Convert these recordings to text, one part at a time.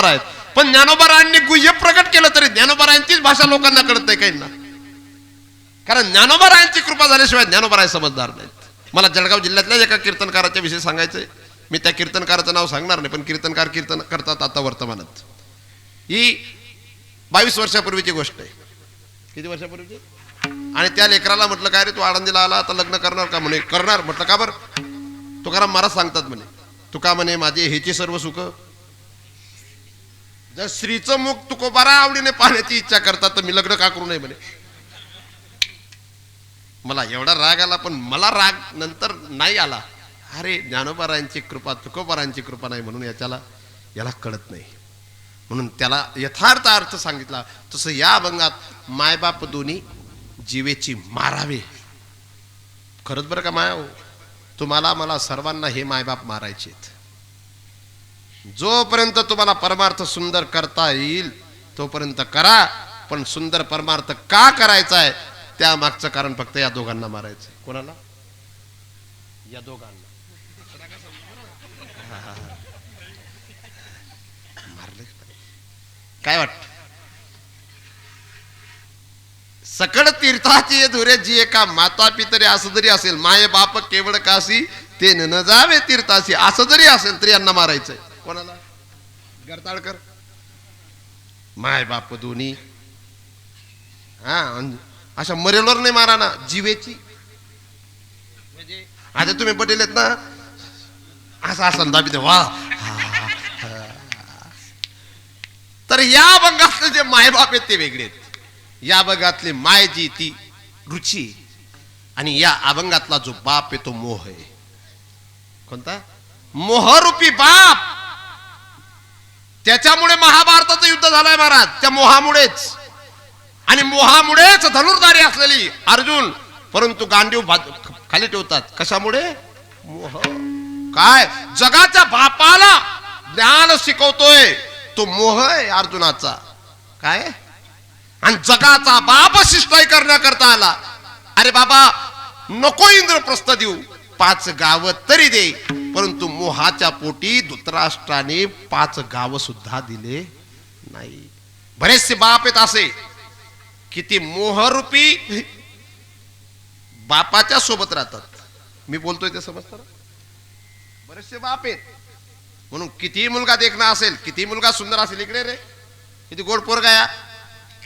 ज्ञानोबा आहेत. पण ज्ञानोबारायांनी गुह्य प्रकट केलं तरी ज्ञानोबारायांचीच भाषा लोकांना कळत नाही काहींना. कारण ज्ञानोबारायांची कृपा झाल्याशिवाय ज्ञानोबाराय समजदार नाहीत. मला जळगाव जिल्ह्यातल्या एका कीर्तनकाराच्या विषयी सांगायचंय. मी त्या कीर्तनकाराचं नाव सांगणार नाही पण कीर्तनकार कीर्तन करतात आता वर्तमानात. ही बावीस वर्षापूर्वीची गोष्ट आहे. किती वर्षापूर्वीची? आणि त्या लेकराला म्हटलं काय रे तू आळंदीला आला आता लग्न करणार का? म्हणे करणार. म्हटलं का बरं? तुकाराम महाराज सांगतात म्हणे तुका म्हणे माझे ह्याची सर्व सुख जर स्त्रीचं मुख तुकोबारा आवडीने पाहण्याची इच्छा करतात तर मी लग्न का करू नये म्हणे. मला एवढा राग आला पण मला राग नंतर नाही आला. अरे ज्ञानोबारायांची कृपा तुकोबारांची कृपा नाही म्हणून याच्याला याला कळत नाही. म्हणून त्याला यथार्थ अर्थ सांगितला. तसं या अभंगात मायबाप दोन्ही जीवेची मारावे. खरंच बरं का माया हो? तुम्हाला मला सर्वांना हे मायबाप मारायचे आहेत जोपर्यंत तुम्हाला परमार्थ सुंदर करता येईल तोपर्यंत करा. पण सुंदर परमार्थ का करायचा आहे त्या मागचं कारण फक्त या दोघांना मारायचं कोणाला? या दोघांना. मारले काय वाटत? सकळ तीर्थाची धुरे जी एका माता पितरे असं जरी असेल माय बाप केवळ काशी ते न जावे तीर्थाशी असं जरी असेल तरी यांना मारायचंय. कोणाला? गरताळकर? माय बाप दोन्ही. हा अशा मरेलवर नाही मारा ना जीवेची. म्हणजे? आता तुम्ही पटेल आहेत ना? असं असं दाबी वा. हा, हा. तर या बंगातले जे मायबाप आहेत ते वेगळे आहेत. या बंगातले माय जी ती रुची आणि या अभंगातला जो बाप आहे तो मोह आहे. कोणता? मोहरूपी बाप. त्याच्यामुळे महाभारताचं युद्ध झालंय महाराज. त्या मोहामुळेच. आणि मोहामुळेच धनुर्धारी असलेली अर्जुन परंतु गांडीव भात- खाली ठेवतात. कशामुळे? मोह. काय? जगाच्या बापाला ज्ञान शिकवतोय. तो मोह आहे अर्जुनाचा. काय? आणि जगाचा बाप शिष्टाई करण्याकरता आला. अरे बाबा नको इंद्रप्रस्थ देऊ. पाच गाव तरी दे. परंतु मोहाच्या पोटी धृतराष्ट्राने पाच गाव सुद्धा दिले नाही. बरेचसे बाप आहेत असे किती मोहरूपी बापाच्या सोबत राहतात. मी बोलतोय ते समजतं? बरेचसे बाप आहेत. म्हणून किती मुलगा देखणं असेल किती मुलगा सुंदर असेल इकडे रे. किती गोड पोरगा या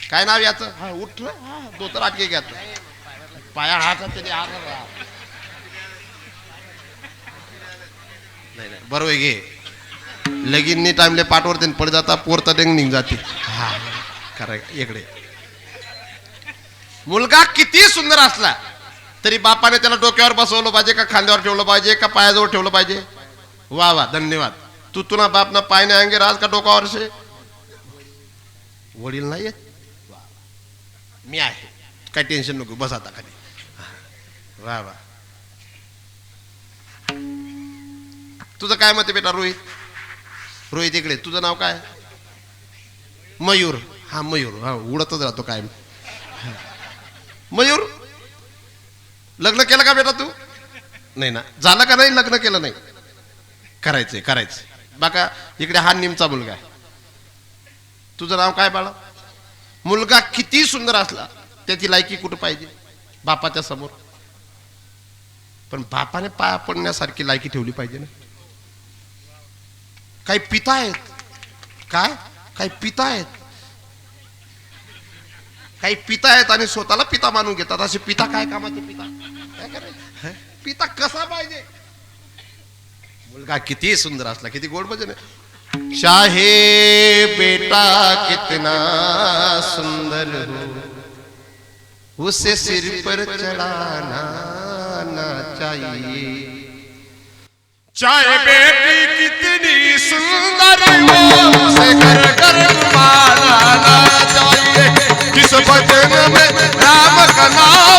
काय नाव याचं? हा उठ रे. हा, धोतर आटके घ्या पाया हात तरी हात नाही नाही. बरोबर आहे, घे. लगीननी टाइमले पाठवर पड जाता पोरता डेंग निघ जाते हा खरं इकडे. मुलगा किती सुंदर असला तरी बापाने त्याला डोक्यावर बसवलं पाहिजे का खांद्यावर ठेवलं पाहिजे का पायाजवळ ठेवलं पाहिजे? वा वा धन्यवाद. तू तुला बाप ना पाय नाही अंगे राज का डोकावर शे? वडील नाही वा, मी आहे. काय टेन्शन नको बस आता खाली. वा वा. तुझं काय मत बेटा रोहित? रोहित इकडे तुझं नाव काय? मयूर. हा मयूर. हा उडतच राहतो काय मयूर? लग्न केलं का बेटा तू? नाही ना. झालं का नाही लग्न केलं नाही? करायचंय करायचंय. बाका इकडे हा निमचा मुलगा आहे. तुझं नाव काय बाळा? मुलगा किती सुंदर असला त्याची लायकी कुठं पाहिजे? बापाच्या समोर. पण बापाने पाया पडण्यासारखी लायकी ठेवली पाहिजे ना. काही पिता आहेत काय काही पिता आहेत काही पिता आहेत आणि स्वतःला पिता मानून घेतात असे पिता काय कामाचे पिता काय करायचं? पिता कसा पाहिजे मुलगा किती सुंदर असला किती गोड भजन चाहे बेटा कितना सुंदर हो उसे सिर पर चढ़ाना ना चाहिए। चाहे बेटी कितनी सुंदर हो उसे घर घर माना चाहिए जिस भजन में राम का नाम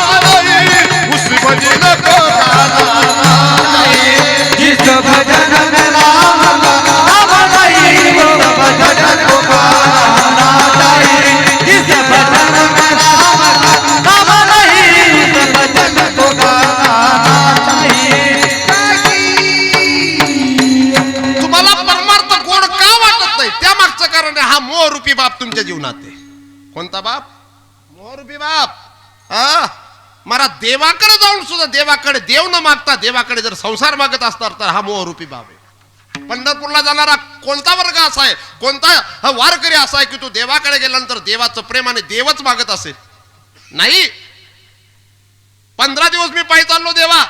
नाते. कोणता बाप? मोरबी बाप. हा मला देवाकडे जाऊन सुद्धा देवाकडे देव न मागता देवाकडे जर संसार मागत असणार तर हा मोहरूपी बाप आहे. पंढरपूरला जाणारा कोणता वर्ग असा आहे? कोणता वारकरी असा आहे की तो देवाकडे गेल्यानंतर देवाचं प्रेम आणि देवच मागत असेल? नाही. पंधरा दिवस मी पायी चाललो देवा.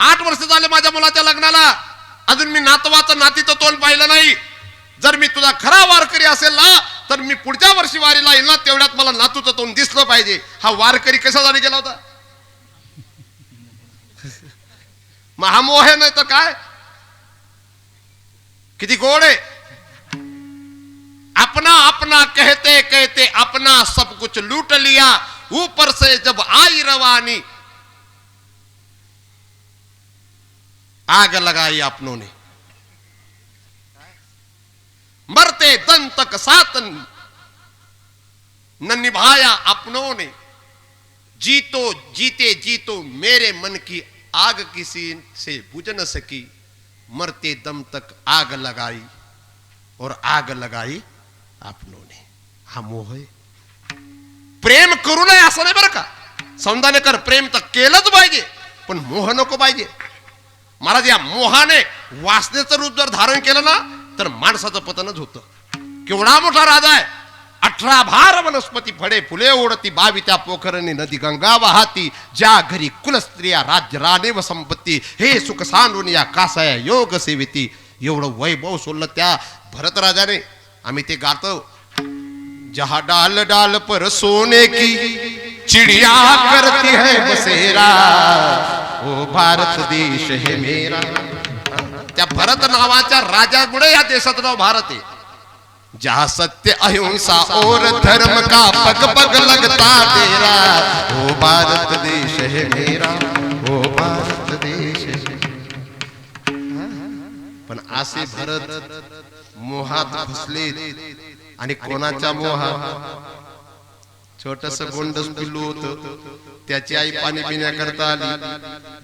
आठ वर्ष झाले माझ्या मुलाच्या लग्नाला. अजून मी नातवाचं नातीचं तोंड पाहिलं नाही. जर मी तुझा खरा वारकरी असेल ना मी पुढच्या वर्षी वारीला येईल तेवढ्यात मला नातूचं तोंड दिसलं पाहिजे. हा वारकरी कसा कशासाठी गेला होता? महामोह नाही तर काय? किती गोड आहे. अपना अपना कहते कहते अपना सब कुछ लूट लिया ऊपर से जब आई रवानी। आग लगाई अपनों ने। मरते दम तक सातन न निभाया अपनों ने। जीतो, जीते, जीतो, मेरे मन की आग किसी से बुझ न सकी। मरते दम तक आग लगाई और आग लगाई अपनों ने। हा मोह प्रेम करू नये असं नाही बरं का कर प्रेम तर केलंच पाहिजे पण मोह नको पाहिजे महाराज, या मोहाने वासनेचं रूप जर धारण केलं ना, तर माणसाचं पतनच होतं। केवढा मोठा राजा आहे। अठरा भार वनस्पती फळे फुले ओढती बावी त्या पोखरणी नदी गंगा वाहती ज्या घरी कुलस्त्रिया राज्य राणे व संपत्ती हे सुख सांडून या कासाया योग सेविती. एवढं वैभव सोडलं त्या भरतराजाने आम्ही ते गातो. जहा डाल डाल पर सोने की चिड़िया करती है बसेरा ओ भारत देश है मेरा. त्या भरत नावाच्या राजामुळे या देशाचं नाव भारत आहे. जहा सत्य अहिंसा और धर्म का पग पग लगता तेरा। ओ भारत देश है मेरा। ओ भारत देश पण असे भरत मोहात फसले आणि कोणाच्या मोहात? छोटस गोंडस पिल्लू होत. त्याची आई पाणी पिण्याकरता आली.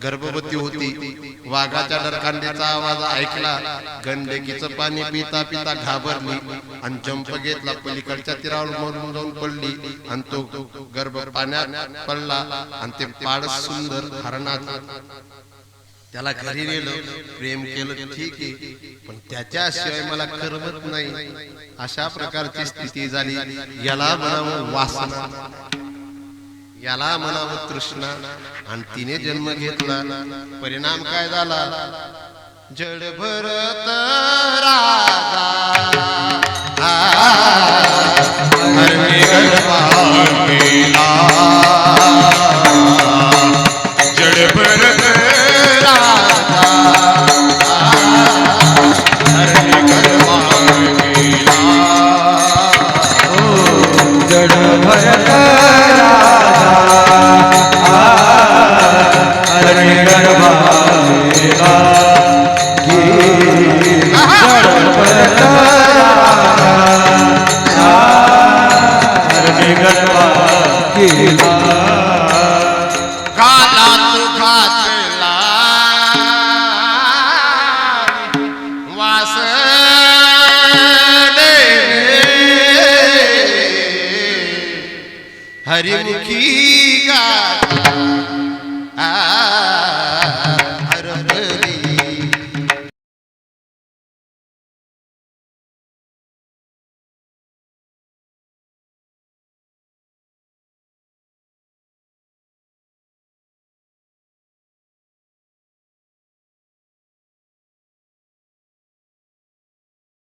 गर्भवती होती. वाघाच्या डरकांडीचा आवाज ऐकला. गंडकीचं पाणी पिता पिता घाबरली आणि जंप घेतला. पलीकडच्या तीरावर मरून जाऊन पडली. आणि तो गर्भ पाण्यात पडला. आणि ते पाड सुंदर हरणात त्याला घरी नेलं. प्रेम केलं. ठीक आहे. पण त्याच्याशिवाय मला करमत नाही. अशा प्रकारची स्थिती झाली. याला म्हणावं वासना. याला म्हणावं तृष्णा आणि तिने जन्म घेतला परिणाम काय झाला जड भरत राजा. जड भरत राजा. जड भरत